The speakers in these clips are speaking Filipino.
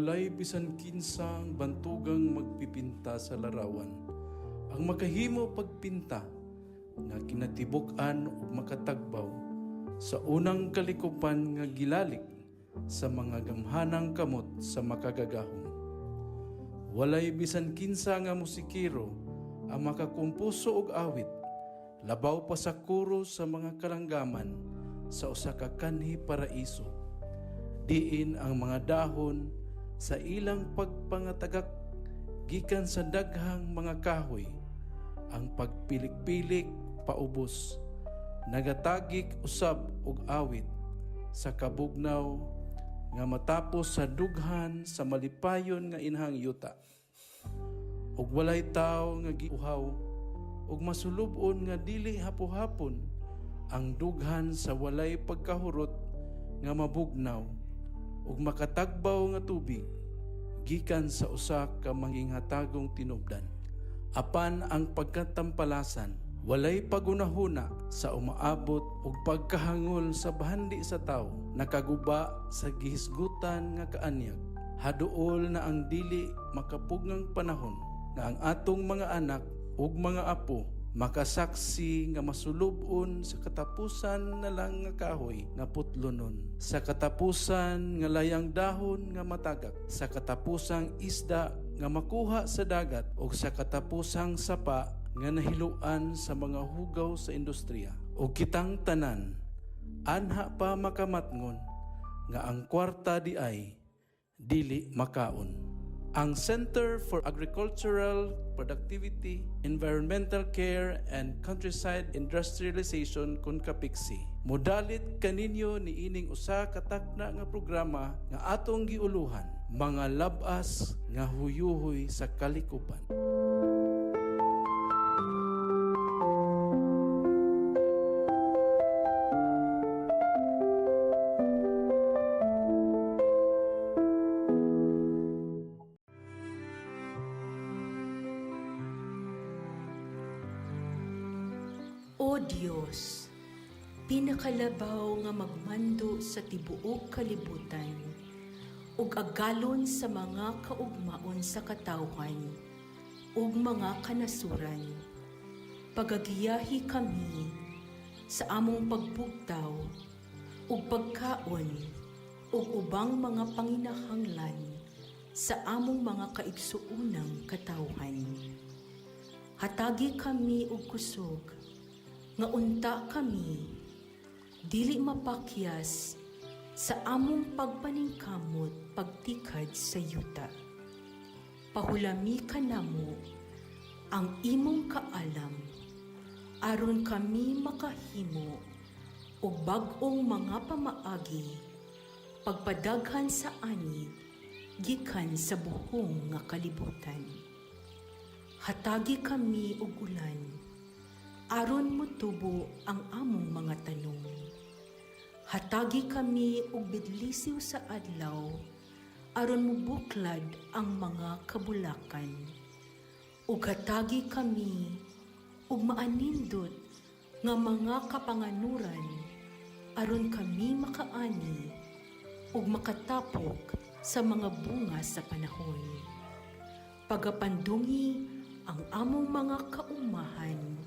walay bisan kinsang bantugang magpipinta sa larawan. Ang makahimo pagpinta nga kinatibuk-an ug makatagbaw sa unang kalikupan nga gilalik sa mga gamhanang kamot sa makagagahom. Walay bisan kinsa nga musikero ang makakumpuso og awit labaw pa sa kuro sa mga kalanggaman sa usa ka kanhi paraiso diin ang mga dahon sa ilang pagpangatagak gikan sa daghang mga kahoy ang pagpilik-pilik paubos nagatagik usab og awit sa kabugnaw nga matapos sa dughan sa malipayon nga inhang yuta. Ug walay tawo nga giuhaw ug masulubon nga dili hapo-hapon ang dughan sa walay pagkahurot nga mabugnaw ug makatagbaw nga tubig gikan sa usa ka manginghatagong tinubdan. Apan ang pagkatampalasan walay pagunahuna sa umaabot ug pagkahangol sa bahandi sa tawo nakaguba sa gihisgutan nga kaanyag. Haduol na ang dili makapugngang panahon nga ang atong mga anak ug mga apo makasaksi nga masulubon sa katapusan na lang nga kahoy nga putlonon. Sa katapusan nga layang dahon nga matagak. Sa katapusang isda nga makuha sa dagat. Ug sa katapusang sapa nga nahiluan sa mga hugaw sa industriya. Ug kitang tanan anha pa makamatngon nga ang kwarta di ay dili makaon ang Center for Agricultural Productivity, Environmental Care, and Countryside Industrialization Kunkapiksi. Modalit kaninyo ni ining usa ka takna nga programa nga atong giuluhan, mga labas nga huyuhoy sa kalikupan. Pinakalabaw nga magmando sa tibuok kalibutan, ug agalon sa mga kaugmaon sa katawhan, ug mga kanasuran. Pagagiyahi kami sa among pagbugtaw, ug pagkaon, ug ubang mga panginahanglan sa among mga kaigsuunang katawhan. Hatagi kami og kusog, nga unta kami, dili mapakyas sa among pagpaningkamot pagtikad sa yuta. Pahulami ka namo ang imong kaalam, aron kami makahimo og bag-ong mga pamaagi, pagpadaghan sa ani, gikan sa buhong nga kalibutan. Hatagi kami og ulan, aron motubo ang among mga tanong. Hatagi kami og bidlisiw sa adlaw, aron mubuklad ang mga kabulakan. Ug hatagi kami og maanindot nga mga kapanganuran, aron kami makaani ug makatapok sa mga bunga sa panahon. Pagapandungi ang among mga kaumahan,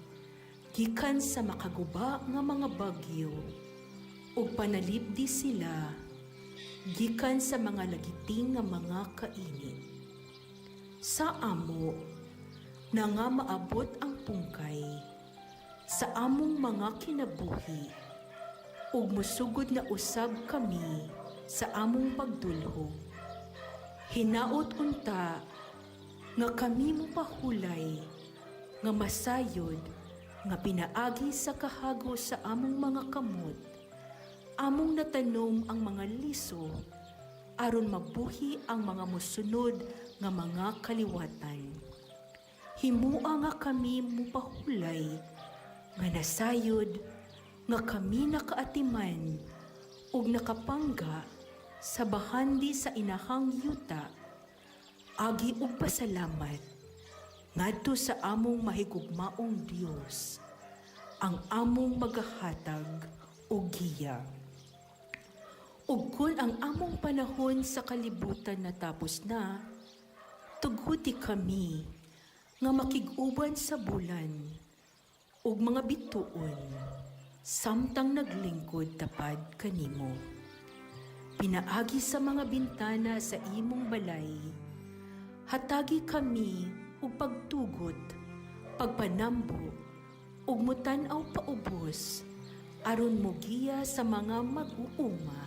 gikan sa makaguba nga mga bagyo ug panalipdi sila gikan sa mga lagiting nga mga kainit sa amo na nga maabot ang pungkay sa among mga kinabuhi ug musugod na usab kami sa among pagdulho. Hinaot unta nga kami mo pahulay nga masayod nga pinaagi sa kahago sa among mga kamot, among natanom ang mga liso, aron mabuhi ang mga musunod nga mga kaliwatan. Himua nga kami mupahulay, nga nasayod, nga kami nakaatiman, ug nakapangga sa bahandi sa inahang yuta, agi ug pasalamat ngadto sa among mahigugmaong Dios ang among magahatag o giya Ug kun ang among panahon sa kalibutan natapos na, tuguti kami nga makiguban sa bulan ug mga bituon samtang naglingkod tapad kanimo. Pinaagi sa mga bintana sa imong balay, hatagi kami ug pagtugot, pagpanambo ug mutanaw paubos aron mogiya sa mga mag-uuma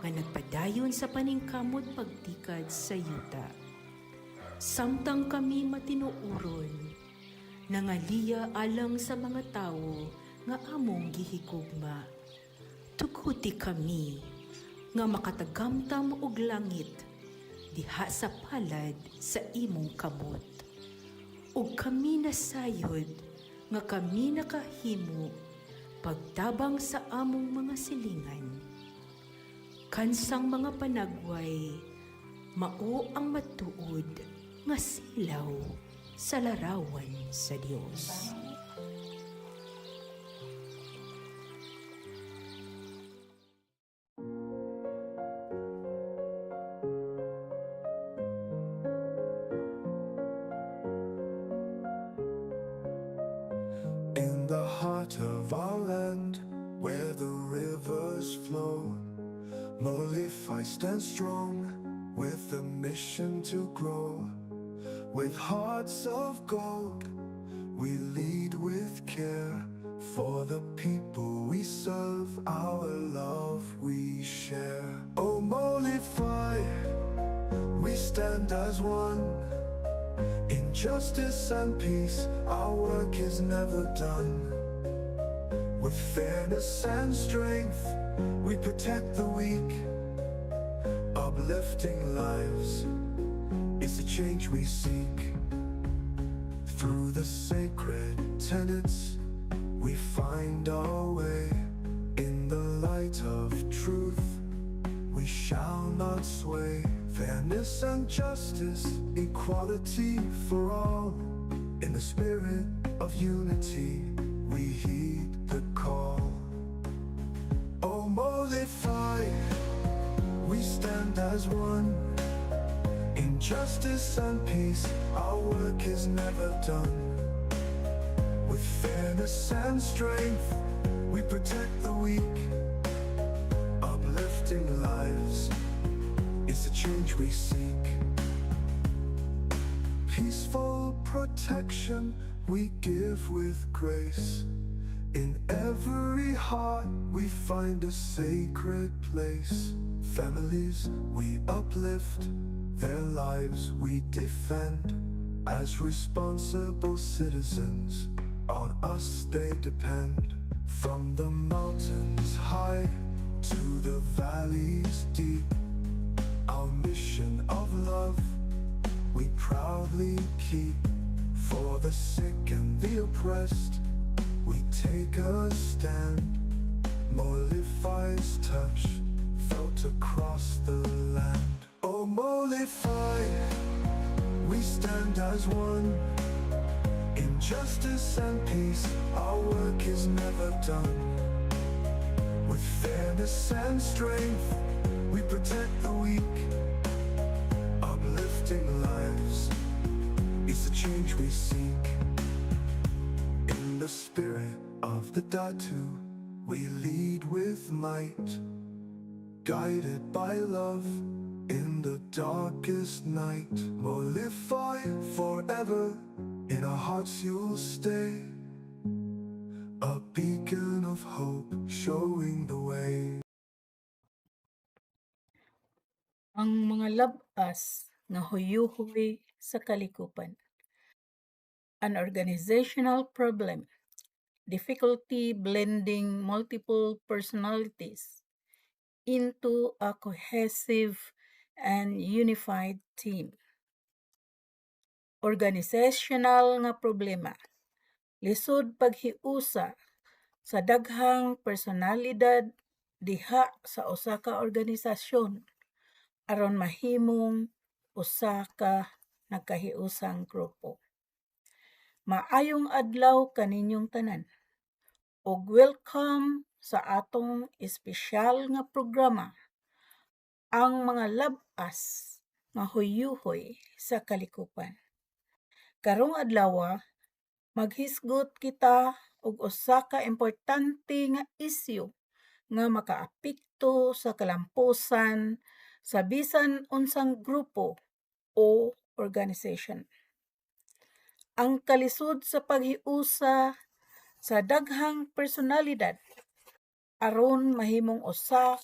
nga nagpadayon sa paningkamot pagtikad sa yuta. Samtang kami matinuuron, nangaliya alang sa mga tao nga among gihigugma. Tuguti kami nga makatagamtam og langit diha sa palad sa imong kamot. Ug kami nasayod nga kami nakahimo pagtabang sa among mga silingan. Kansang mga panagway, mao ang matuod nga silaw sa larawan sa Dios. Uplifting lives is the change we seek. Through the sacred tenets, we find our way. In the light of truth, we shall not sway. Fairness and justice, equality for all. In the spirit of unity, we heed as one. In justice and peace, our work is never done. With fairness and strength, we protect the weak. Uplifting lives is the change we seek. Peaceful protection we give with grace. In every heart we find a sacred place. Families we uplift, their lives we defend. As responsible citizens, on us they depend. From the mountains high to the valleys deep, our mission of love we proudly keep. For the sick and the oppressed, we take a stand. Molify's touch felt across the land. Oh, Molify, we stand as one. In justice and peace, our work is never done. With fairness and strength, we protect the weak. Datu, we lead with might. Guided by love in the darkest night. Molify forever, in our hearts you'll stay. A beacon of hope showing the way. ang mga labas nga huyuhoy sa kalikupan. An organizational problem, difficulty blending multiple personalities into a cohesive and unified team. Organizational nga problema, lisod paghiusa sa daghang personalidad diha sa usa ka organisasyon aron mahimong usa ka nagkahiusang grupo. Maayong adlaw kaninyong tanan ug welcome sa atong espesyal nga programa ang mga labas nga huyuhoy sa kalikupan. Karong adlaw maghisgot kita og usa ka importante nga isyu nga makaapekto sa kalampusan sa bisan unsang grupo o organization. Ang kalisod sa paghiusa sa daghang personalidad aron mahimong usa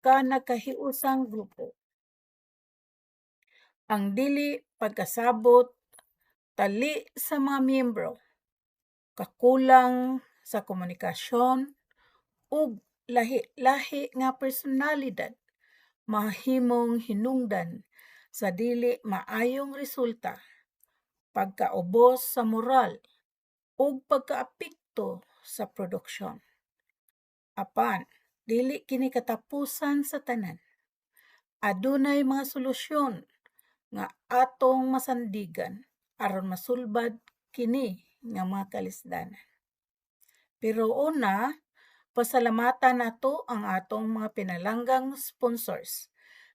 ka nagkahiusang grupo. Ang dili pagkasabot tali sa mga miyembro, kakulang sa komunikasyon ug lahi-lahi nga personalidad mahimong hinungdan sa dili maayong resulta, pagkaubos sa moral ug pagkaapekto sa produksyon. Apan dili kini katapusan sa tanan. Adunay mga solusyon nga atong masandigan aron masulbad kini nga mga kalisdanan. Pero una, pasalamatan nato ang atong mga pinalanggang sponsors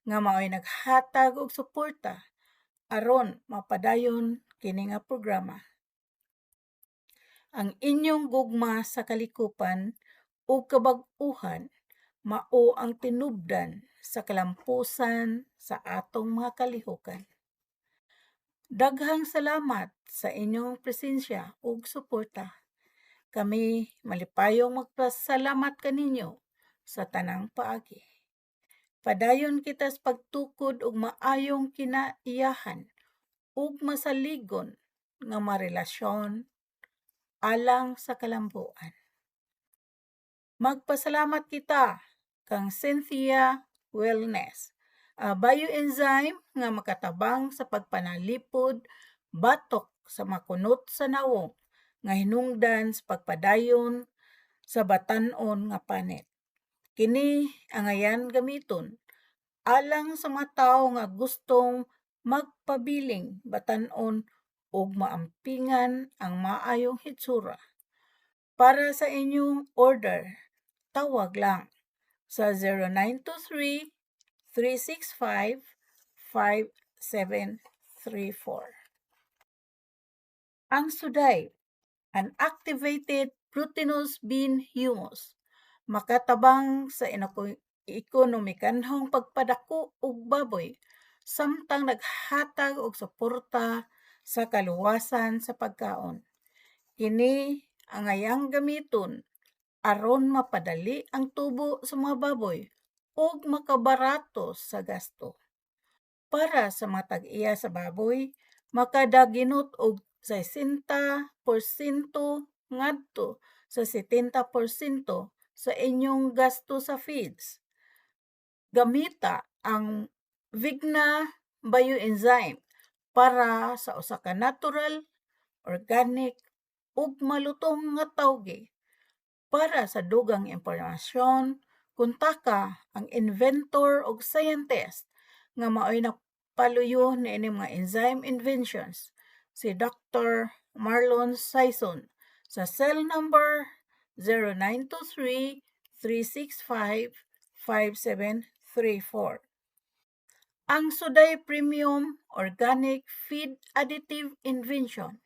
nga mao'y naghatag og suporta aron mapadayon kini nga programa. Ang inyong gugma sa kalikupan ug kabag-uhan mao ang tinubdan sa kalampusan sa atong mga kalihukan. Daghang salamat sa inyong presensya ug suporta. Kami malipayong magpasalamat kaninyo sa tanang paagi. Padayon kita sa pagtukod og maayong kinaiyahan ug masaligon nga marelasyon alang sa kalambuan. Magpasalamat kita kang Cynthia Wellness, a bioenzyme nga makatabang sa pagpanalipod batok sa makunot sa nawong nga hinungdan sa pagpadayon sa batan-on nga panit. Kini ang ayan gamiton alang sa mga tawo nga gustong magpabiling batan-on ug maampingan ang maayong hitsura. Para sa inyong order, tawag lang sa 0923 365 5734. Ang suday, an activated proteinous bean humus, makatabang sa ekonomikanhong pagpadako og baboy samtang naghatag og suporta sa kaluwasan sa pagkaon. Kini ang ayang gamiton aron mapadali ang tubo sa mga baboy ug makabarato sa gasto. Para sa mga tag-iya sa baboy, makadaginot og 60% ngadto sa 70% sa inyong gasto sa feeds. Gamita ang Vigna bioenzyme para sa usa ka natural, organic ug malutong nga tawgi. Para sa dugang impormasyon, kuntaka ang inventor ug scientist nga mao'y nagpaluyo niini mga enzyme inventions si Dr. Marlon Sison sa cell number 0923 365 5734. Ang Suday Premium Organic Feed Additive Invention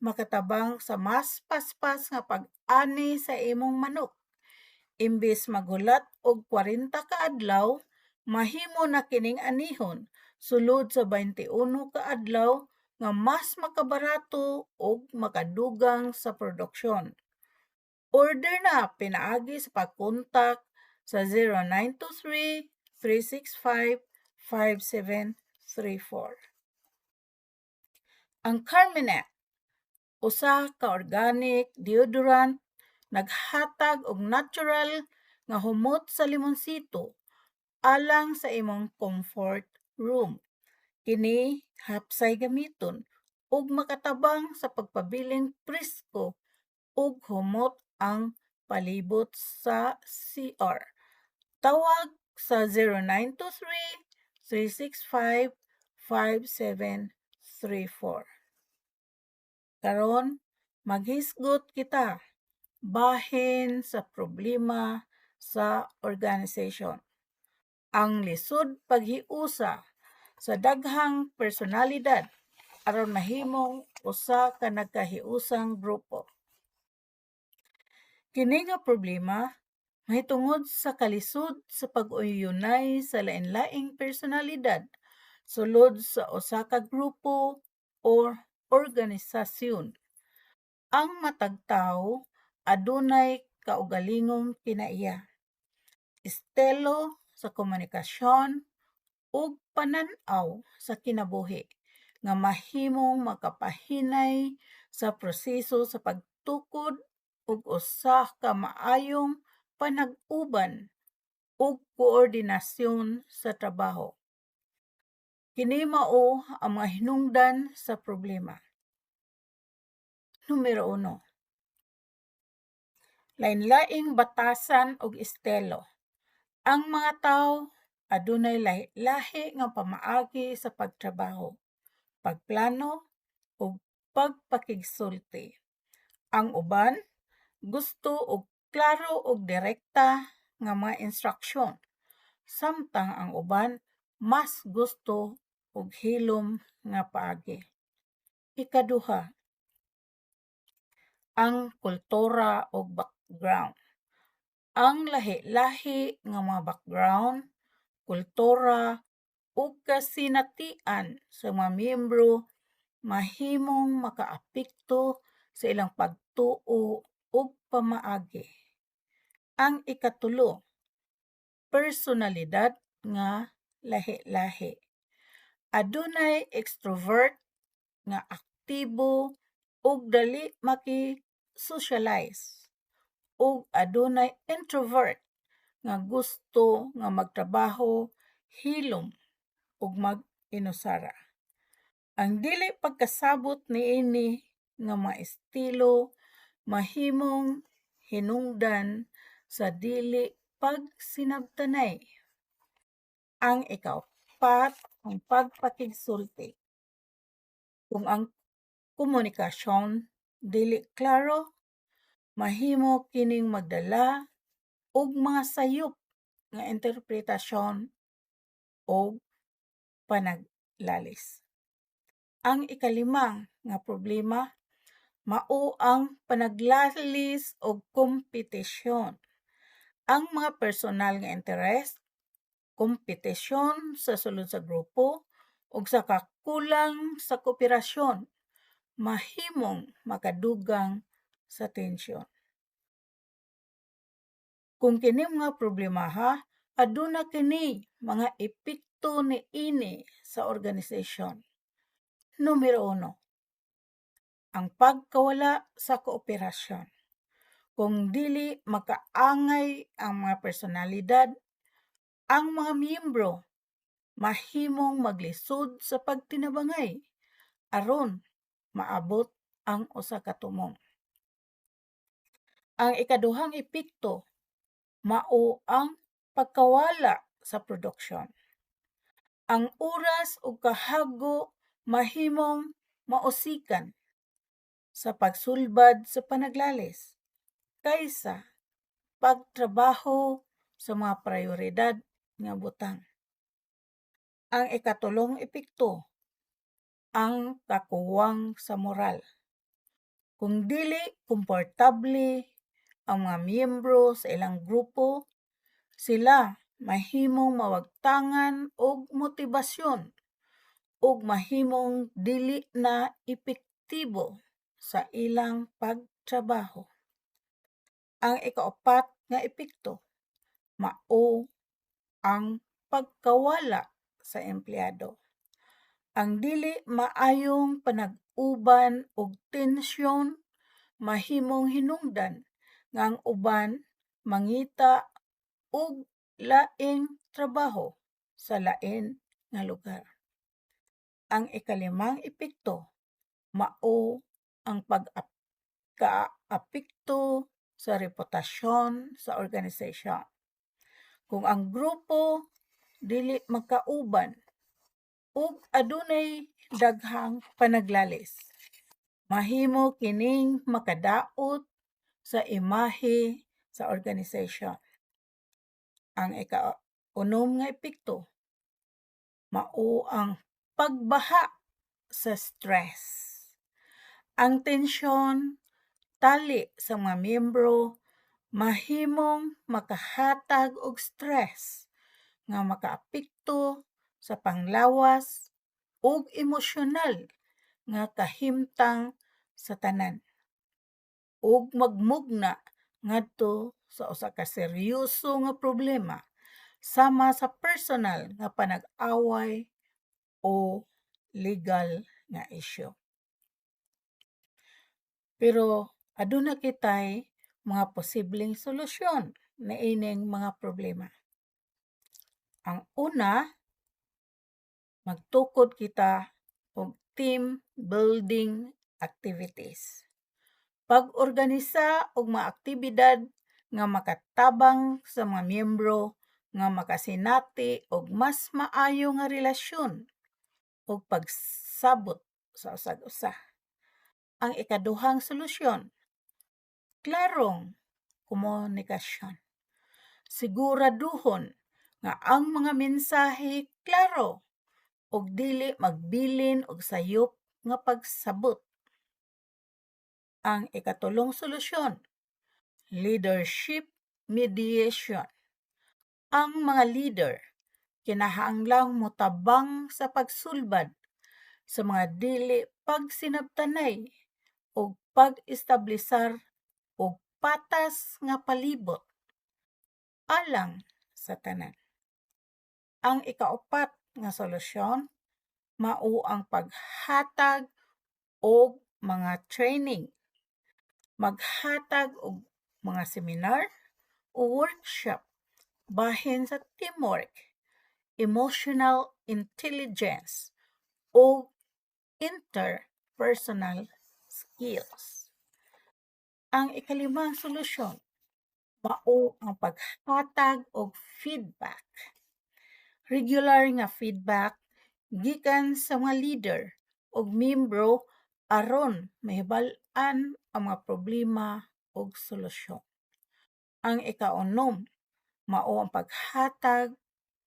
makatabang sa mas paspas nga pag-ani sa imong manok. Imbis magulat og 40 ka adlaw, mahimo na kining anihon sulod sa 21 ka adlaw nga mas makabarato ug makadugang sa produksyon. Order na pinaagi sa pagkontak sa 0923 365 5734. Ang Carminet, usa ka organic deodorant naghatag og natural nga humot sa limonsito alang sa imong comfort room. Kini hapsay gamiton ug makatabang sa pagpabiling presko ug humot ang palibot sa CR. Tawag sa 0923 365 5734. Karon, maghisgot kita bahin sa problema sa organization. ang lisod paghiusa sa daghang personalidad aron mahimong usa ka nagkahiusang grupo. Kini nga problema mahitungod sa kalisod sa pag-uyunay sa lain-laing personalidad sulod sa usa ka grupo or organisasyon. Ang matag tawo adunay kaugalingong kinaiya, estilo sa komunikasyon ug panan-aw sa kinabuhi nga mahimong makapahinay sa proseso sa pagtukod og usa ka maayong panag-uban ug koordinasyon sa trabaho. Kini mao ang mga hinungdan sa problema. Numero uno, lain-laing batasan ug estilo. Ang mga tawo adunay lahi-lahi nga pamaagi sa pagtrabaho, pagplano ug pagpakigsulti. Ang uban gusto og klaro ug direkta nga mga instruksyon, samtang ang uban mas gusto og hilom nga paagi. Ikaduha, ang kultura ug background. Ang lahi-lahi nga mga background, kultura ug kasinatian sa mga miyembro mahimong makaapekto sa ilang pagtuo pamaagi. Ang ikatulo, personalidad nga lahi-lahi. Adunay extrovert nga aktibo ug dali maki-socialize ug adunay introvert nga gusto nga magtrabaho hilom ug mag-inusara. Ang dili pagkasabot niini nga mga estilo mahimong hinungdan sa dili pagsinabtanay. Ang ikaapat, ang pagpakigsulti. Kung ang komunikasyon dili klaro, mahimo kining magdala og mga sayop nga interpretasyon o panaglalis. Ang ikalimang nga problema mao ang panaglalis o kompetisyon. Ang mga personal nga interes, kompetisyon sa sulod sa grupo ug sa kakulang sa kooperasyon mahimong makadugang sa tensyon. Kung kini mga problema ha, aduna kini mga epekto niini sa organisasyon. Numero uno, ang pagkawala sa kooperasyon. Kung dili makaangay ang mga personalidad, ang mga miyembro mahimong maglisod sa pagtinabangay aron maabot ang usa ka tumong. Ang ikaduhang epekto mao ang pagkawala sa produksyon. Ang oras ug kahago mahimong mausikan sa pagsulbad sa panaglalis kaysa pagtrabaho sa mga prioridad nga butang. Ang ikatulong epekto ang kakuwang sa moral. Kung dili komportable ang mga miyembro sa ilang grupo, sila mahimong mawagtangan og motibasyon ug mahimong dili na epektibo sa ilang pagtrabaho. Ang ikaapat nga epekto mao ang pagkawala sa empleyado. Ang dili maayong panag-uban og tensyon mahimong hinungdan nga ang uban mangita og laing trabaho sa lain nga lugar. Ang ikalimang epekto mao ang pag-kaapekto sa reputasyon sa organisasyon. Kung ang grupo dili magkauban ug adunay daghang panaglalis, mahimo kining makadaot sa imahe sa organisasyon. Ang ika unom nga epekto mao ang pagbaha sa stress. Ang tensyon tali sa mga miyembro mahimong makahatag og stress nga makaapekto sa panglawas ug emosyonal nga kahimtang sa tanan ug magmugna ngadto sa usa ka seryoso nga problema sama sa personal nga panag-away o legal nga issue. Pero aduna kitay mga posibleng solusyon na ining mga problema. Ang una, magtukod kita og team building activities. Pag-organisa og mga aktibidad nga makatabang sa mga miyembro nga makasinati og mas maayo nga relasyon ug pagsabot sa usag usa. Ang ikaduhang solusyon, klarong komunikasyon. Siguraduhon nga ang mga mensahe klaro ug dili magbilin og sayop nga pagsabot. Ang ikatulong solusyon, leadership mediation. Ang mga leader kinahanglang motabang sa pagsulbad sa mga dili pagsinabtanay pag-establisar og patas nga palibot alang sa tanan. Ang ikaupat nga solusyon mao ang paghatag og mga training maghatag og mga seminar o workshop bahin sa teamwork, emotional intelligence o interpersonal skills. Ang ikalimang solusyon mao ang paghatag og feedback. Regular nga feedback gikan sa mga leader ug miyembro aron mahibal-an ang mga problema ug solusyon. Ang ikaunom mao ang paghatag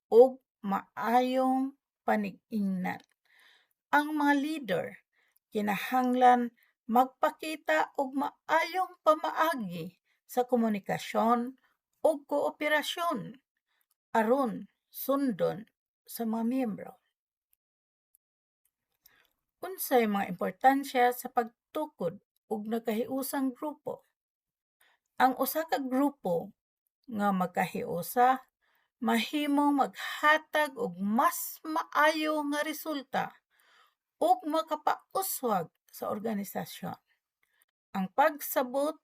og maayong panig-ingnan. Ang mga leader kinahanglan magpakita og maayong pamaagi sa komunikasyon ug kooperasyon aron sundon sa mga miyembro. Unsay mga importansya sa pagtukod og nagkahiusang grupo? Ang usa ka grupo nga magkahiusa mahimong maghatag og mas maayo nga resulta ug makapauswag sa organisasyon. Ang pagsabot,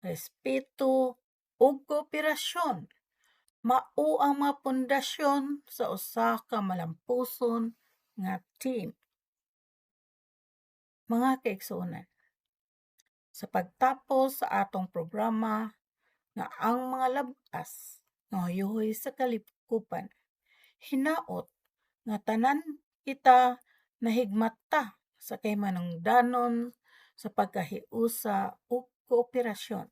respeto ug kooperasyon mao ang mga pundasyon sa usa ka malampuson nga team. Mga kaigsuonan, sa pagtapos sa atong programa nga ang mga labas nga huyuhoy sa kalikupan, hinaot nga tanan kita nahigmata sa kay manungdanon sa pagkahiusa ug kooperasyon.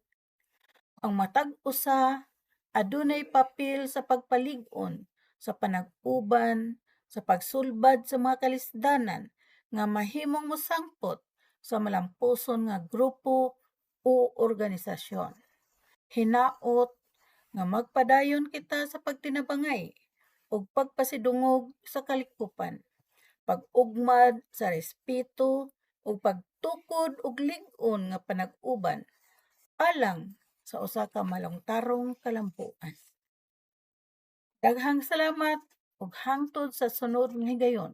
Ang matag usa adunay papel sa pagpalig-on sa panag-uban sa pagsulbad sa mga kalisdanan nga mahimong mosangpot sa malampuson nga grupo o organisasyon. Hinaot nga magpadayon kita sa pagtinabangay ug pagpasidungog sa kalikupan, pag-ugmad sa respeto ug pagtukod og lig-on nga panag-uban alang sa usa ka malungtarong kalampuan. Daghang salamat ug hangtod sa sunod nga higayon.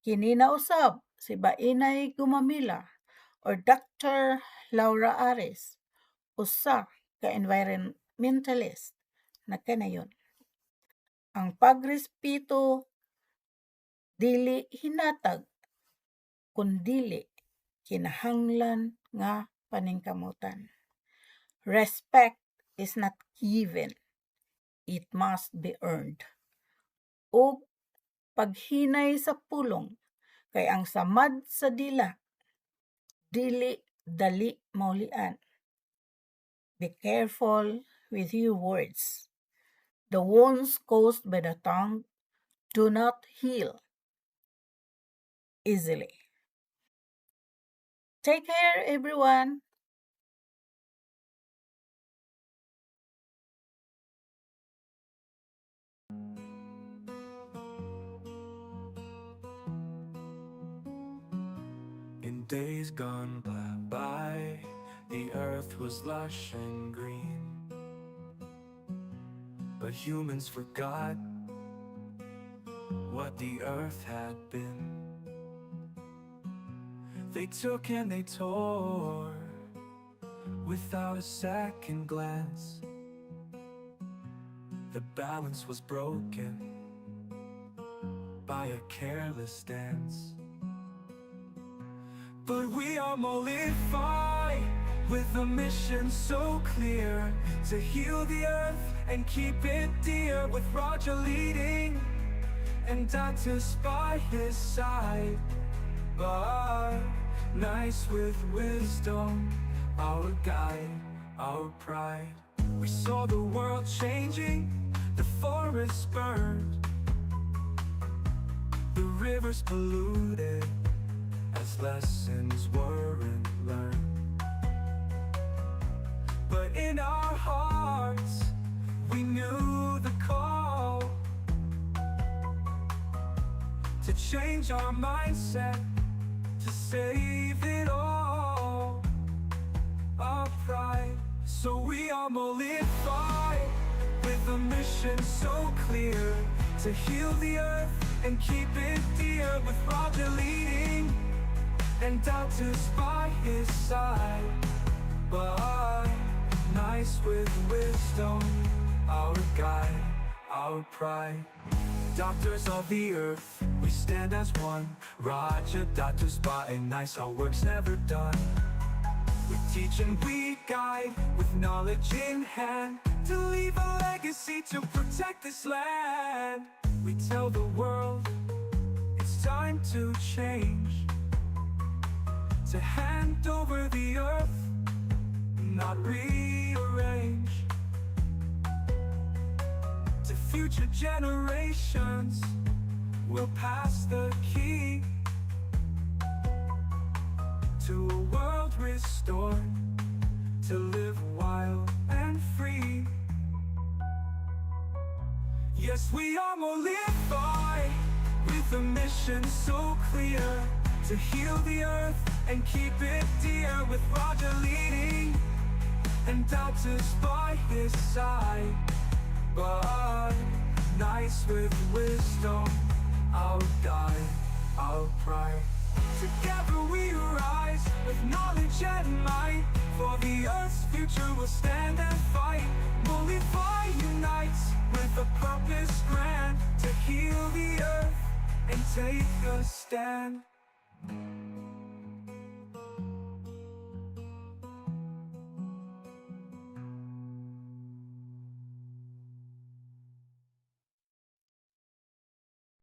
Kini na usab si Bainay Gumamila or Dr. Laura Ares, usa ka environmentalist na kanayon. Ang pagrespeto dili hinatag kundili kinahanglan nga paningkamutan. Respect is not given, it must be earned. Ug paghinay sa pulong kay ang samad sa dila dili dali maulian. Be careful with your words. The wounds caused by the tongue do not heal easily. Take care, everyone. In days gone by, the earth was lush and green. But humans forgot what the earth had been. They took and they tore without a second glance. The balance was broken by a careless dance. But we are mollified with a mission so clear to heal the earth and keep it dear. With Roger leading and doctors by his side, but nice with wisdom, our guide, our pride. We saw the world changing, the forests burned, the rivers polluted as lessons weren't learned. But in our hearts, we knew the call to change our mindset, to save it all. Our pride, so we are mollified with a mission so clear to heal the earth and keep it dear with Roger leading and doctors by his side. But nice with wisdom, our guide, our pride. Doctors of the earth, we stand as one. Roger, by and nice, our work's never done. We teach and we guide with knowledge in hand to leave a legacy to protect this land. We tell the world it's time to change, to hand over the earth, not rearrange. To future generations, we'll pass the key to a world restored to live wild and free. Yes, we are mollified with a mission so clear to heal the earth and keep it dear with Roger leading and doctors by his side. But nice with wisdom, our guide, our pride. Together we rise with knowledge and might. For the earth's future will stand and fight. Molify unites with a purpose grand to heal the earth and take a stand.